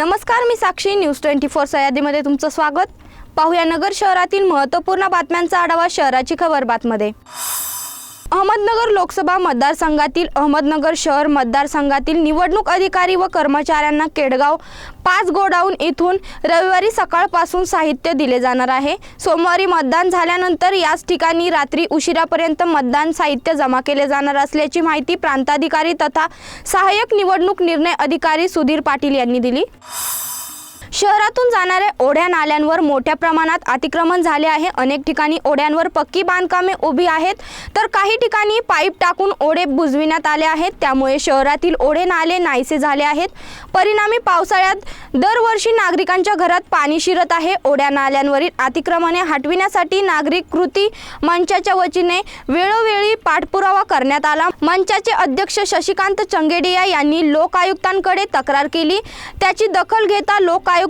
नमस्कार मी Sakshi. News twenty four सह्याद्रीमध्ये तुमचं स्वागत. पाहूया नगर शहरातील महत्त्वपूर्ण बातम्यांचा आढावा शहराची खबर बातमध्ये. अहमदनगर लोकसभा मतदारसंघातील अहमदनगर शहर मतदारसंघातील निवडणूक अधिकारी व कर्मचाऱ्यांना केडगाव पाच गोडाऊन इथून रविवारी सकाळपासून साहित्य दिले जाणार आहे. सोमवारी मतदान झाल्यानंतर याच ठिकाणी रात्री उशिरापर्यंत मतदान साहित्य जमा केले जाणार असल्याची माहिती प्रांताधिकारी तथा सहाय्यक निवडणूक निर्णय अधिकारी सुधीर पाटील यांनी दिली. शहरातून जाणाऱ्या ओढ्या नाल्यांवर मोठ्या प्रमाणात अतिक्रमण झाले आहे. अनेक ठिकाणी ओढ्यांवर पक्की बांधकामे उभी आहेत. तर काही ठिकाणी पाईप टाकून ओढे बुजविण्यात आले आहेत. त्यामुळे शहरातील ओढे नाले नाहीसे झाले आहेत. परिणामी पावसाळ्यात दरवर्षी नागरिकांच्या घरात पाणी शिरत आहे. ओढ्या नाल्यांवरील अतिक्रमणे हटविण्यासाठी नागरिक कृती मंचाच्या वतीने वेळोवेळी पाठपुरावा करण्यात आला. मंचाचे अध्यक्ष शशिकांत चंगेडिया यांनी लोकायुक्तांकडे तक्रार केली. त्याची दखल घेता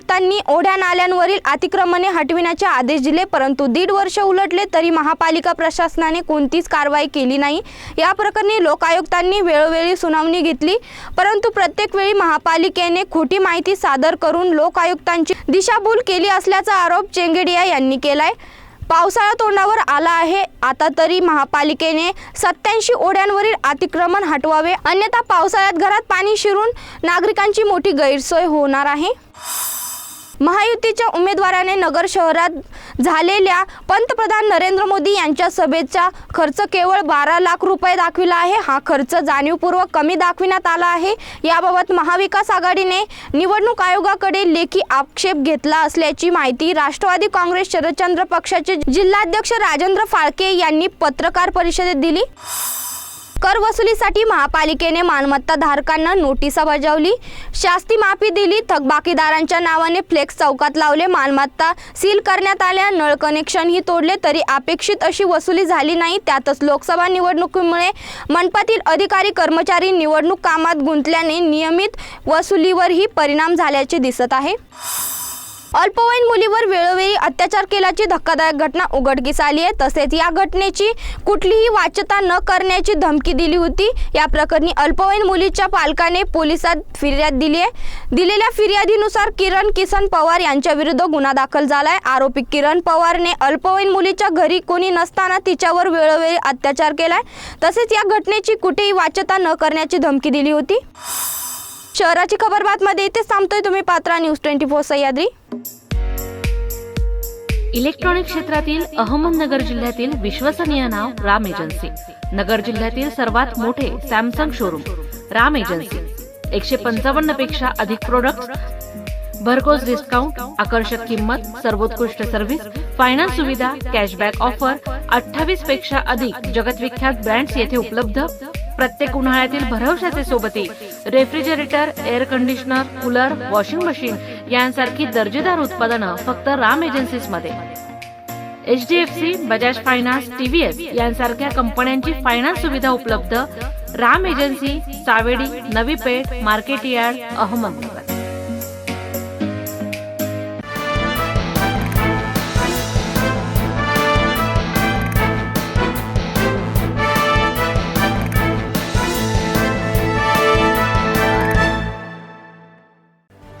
आयुक्तांनी ओढ्या नाल्यांवरील अतिक्रमणे हटविण्याचे आदेश दिले परंतु दीड वर्ष उलटले तरी महापालिका प्रशासनाने कोणतीच कारवाई केली नाही. या प्रकरणी लोकायुक्तांनी वेळोवेळी सुनावणी घेतली परंतु प्रत्येक वेळी महापालिकेने खोटी माहिती सादर करून लोकायुक्तांची दिशाभूल केली असल्याचा आरोप चेंगेडिया यांनी केलाय. पावसाळा तोंडावर आला आहे आता तरी महापालिकेने सत्याऐंशी ओढ्यांवरील अतिक्रमण हटवावे अन्यथा पावसाळ्यात घरात पाणी शिरून नागरिकांची मोठी गैरसोय होणार आहे. महायुतीच्या उमेदवाराने नगर शहरात झालेल्या पंतप्रधान नरेंद्र मोदी यांच्या सभेचा खर्च केवळ बारा लाख रुपये दाखविला आहे. हा खर्च जाणीवपूर्वक कमी दाखविण्यात आला आहे. याबाबत महाविकास आघाडीने निवडणूक आयोगाकडे लेखी आक्षेप घेतला असल्याची माहिती राष्ट्रवादी काँग्रेस शरदचंद्र पक्षाचे जिल्हाध्यक्ष राजेंद्र फाळके यांनी पत्रकार परिषदेत दिली. कर वसुलीसाठी महापालिकेने मालमत्ता धारकांना नोटिसा बजावली. शास्ती माफी दिली. थकबाकीदारांच्या नावाने फ्लेक्स चौकात लावले. मालमत्ता सील करण्यात आल्या. नळ कनेक्शनही तोडले. तरी अपेक्षित अशी वसुली झाली नाही. त्यातच लोकसभा निवडणुकीमुळे मनपातील अधिकारी कर्मचारी निवडणूक कामात गुंतल्याने नियमित वसुलीवरही परिणाम झाल्याचे दिसत आहे. अल्पवयीन मुलीवर वेळोवेळी अत्याचार केल्याची धक्कादायक घटना उघडकीस आली आहे. तसेच या घटनेची कुठलीही वाच्यता न करण्याची धमकी दिली होती. या प्रकरणी अल्पवयीन मुलीच्या पालकाने पोलिसात फिर्याद दिली आहे. दिलेल्या फिर्यादीनुसार किरण किसन पवार यांच्या विरुद्ध गुन्हा दाखल झाला आहे आरोपी किरण पवारने अल्पवयीन मुलीच्या घरी कोणी नसताना तिच्यावर वेळोवेळी अत्याचार केलाय. तसेच या घटनेची कुठेही वाच्यता न करण्याची धमकी दिली होती. शहराची खबर बातमध्ये इथेच थांबतोय तुम्ही Patra news twenty four Sahyadri. Electronic क्षेत्रातील अहमदनगर जिल्ह्यातील विश्वसनीय नाव राम एजन्सी. नगर जिल्ह्यातील सर्वात मोठे सॅमसंग शोरूम राम एजन्सी. एकशे पंचावन्नपेक्षा अधिक प्रोडक्ट भरघोस डिस्काउंट आकर्षक किंमत सर्वोत्कृष्ट सर्व्हिस फायनान्स सुविधा कॅशबॅक ऑफर अठ्ठावीसपेक्षा अधिक जगतविख्यात ब्रँड्स येथे उपलब्ध. प्रत्येक उन्हाळ्यातील भरवशाचे सोबती refrigerator air conditioner cooler washing machine यांसारखी दर्जेदार उत्पादनं फक्त Ram एजन्सीजमध्ये. H D F C Bajaj finance TVS यांसारख्या कंपन्यांची फायनान्स सुविधा उपलब्ध Ram agency Savedi Navi Peth market yard Ahmednagar